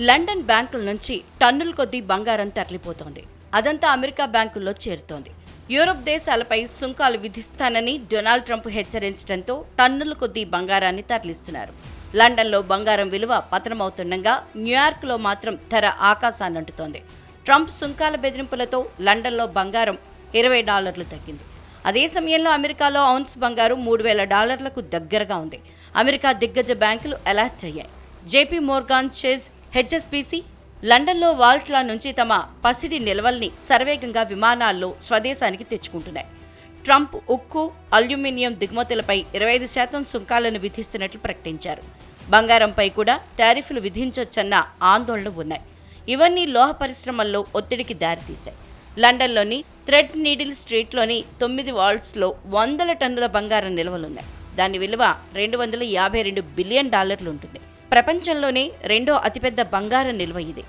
London బ్యాంకుల నుంచి టన్నుల కొద్దీ బంగారం తరలిపోతోంది. అదంతా అమెరికా బ్యాంకుల్లో చేరుతోంది. యూరప్ దేశాలపై సుంకాలు విధిస్తానని డొనాల్డ్ ట్రంప్ హెచ్చరించడంతో టన్నుల కొద్దీ బంగారాన్ని తరలిస్తున్నారు. లండన్లో బంగారం విలువ పతనమవుతుండగా న్యూయార్క్లో మాత్రం ధర ఆకాశాన్నంటుతోంది ట్రంప్ సుంకాల బెదిరింపులతో లండన్లో బంగారం ఇరవై డాలర్లు తగ్గింది. అదే సమయంలో అమెరికాలో ఔన్స్ బంగారం మూడు వేల డాలర్లకు దగ్గరగా ఉంది. అమెరికా దిగ్గజ బ్యాంకులు అలర్ట్ అయ్యాయి. జేపీ మోర్గాన్ చేజ్ హెచ్ఎస్బీసీ లండన్లో వాల్ట్లా నుంచి తమ పసిడి నిల్వల్ని సర్వేగంగా విమానాల్లో స్వదేశానికి తెచ్చుకుంటున్నాయి. ట్రంప్ ఉక్కు అల్యూమినియం దిగుమతులపై ఇరవై ఐదు శాతం సుంకాలను విధిస్తున్నట్లు ప్రకటించారు. బంగారంపై కూడా టారిఫ్లు విధించొచ్చన్న ఆందోళనలు ఉన్నాయి. ఇవన్నీ లోహ పరిశ్రమల్లో ఒత్తిడికి దారితీశాయి. లండన్లోని థ్రెడ్ నీడిల్ స్ట్రీట్లోని తొమ్మిది వాల్ట్స్లో వందల టన్నుల బంగారం నిల్వలున్నాయి. దాని విలువ రెండు వందల యాభై రెండు బిలియన్ డాలర్లు ఉంటుంది. ప్రపంచంలోనే రెండో అతిపెద్ద బంగారం నిల్వ ఇది.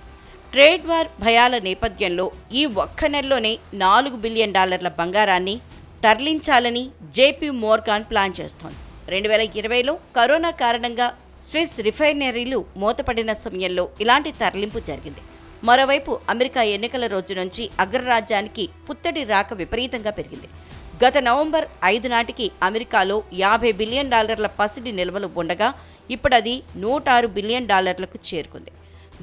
ట్రేడ్ వార్ భయాల నేపథ్యంలో ఈ ఒక్క నెలలోనే నాలుగు బిలియన్ డాలర్ల బంగారాన్ని తరలించాలని జేపీ మోర్గాన్ ప్లాన్ చేస్తోంది. రెండు వేల ఇరవైలో కరోనా కారణంగా స్విస్ రిఫైనరీలు మూతపడిన సమయంలో ఇలాంటి తరలింపు జరిగింది. మరోవైపు అమెరికా ఎన్నికల రోజు నుంచి అగ్రరాజ్యానికి పుత్తడి రాక విపరీతంగా పెరిగింది. గత నవంబర్ ఐదు నాటికి అమెరికాలో యాభై బిలియన్ డాలర్ల పసిడి నిల్వలు ఉండగా ఇప్పుడు అది నూట ఆరు బిలియన్ డాలర్లకు చేరుకుంది.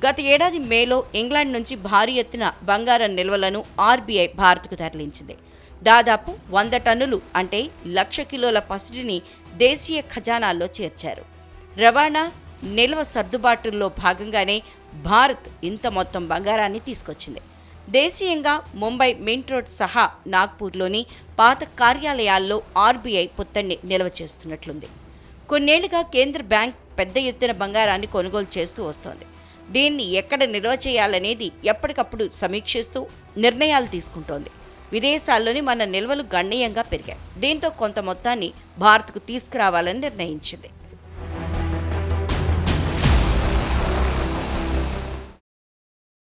గత ఏడాది మేలో ఇంగ్లాండ్ నుంచి భారీ ఎత్తున బంగారం నిల్వలను ఆర్బీఐ భారత్కు తరలించింది. దాదాపు వంద టన్నులు అంటే లక్ష కిలోల పసిడిని దేశీయ ఖజానాల్లో చేర్చారు. రవాణా నిల్వ సర్దుబాటుల్లో భాగంగానే భారత్ ఇంత మొత్తం బంగారాన్ని తీసుకొచ్చింది. దేశీయంగా ముంబై మింట్ రోడ్ సహా నాగ్పూర్లోని పాత కార్యాలయాల్లో ఆర్బీఐ పుత్తడిని నిల్వ చేస్తున్నట్లుంది. కొన్నేళ్ళుగా కేంద్ర బ్యాంక్ పెద్ద ఎత్తున బంగారాన్ని కొనుగోలు చేస్తూ వస్తోంది. దీన్ని ఎక్కడ నిల్వ చేయాలనేది ఎప్పటికప్పుడు సమీక్షిస్తూ నిర్ణయాలు తీసుకుంటోంది. విదేశాల్లోని మన నిల్వలు గణనీయంగా పెరిగాయి. దీంతో కొంత మొత్తాన్ని భారత్కు తీసుకురావాలని నిర్ణయించింది.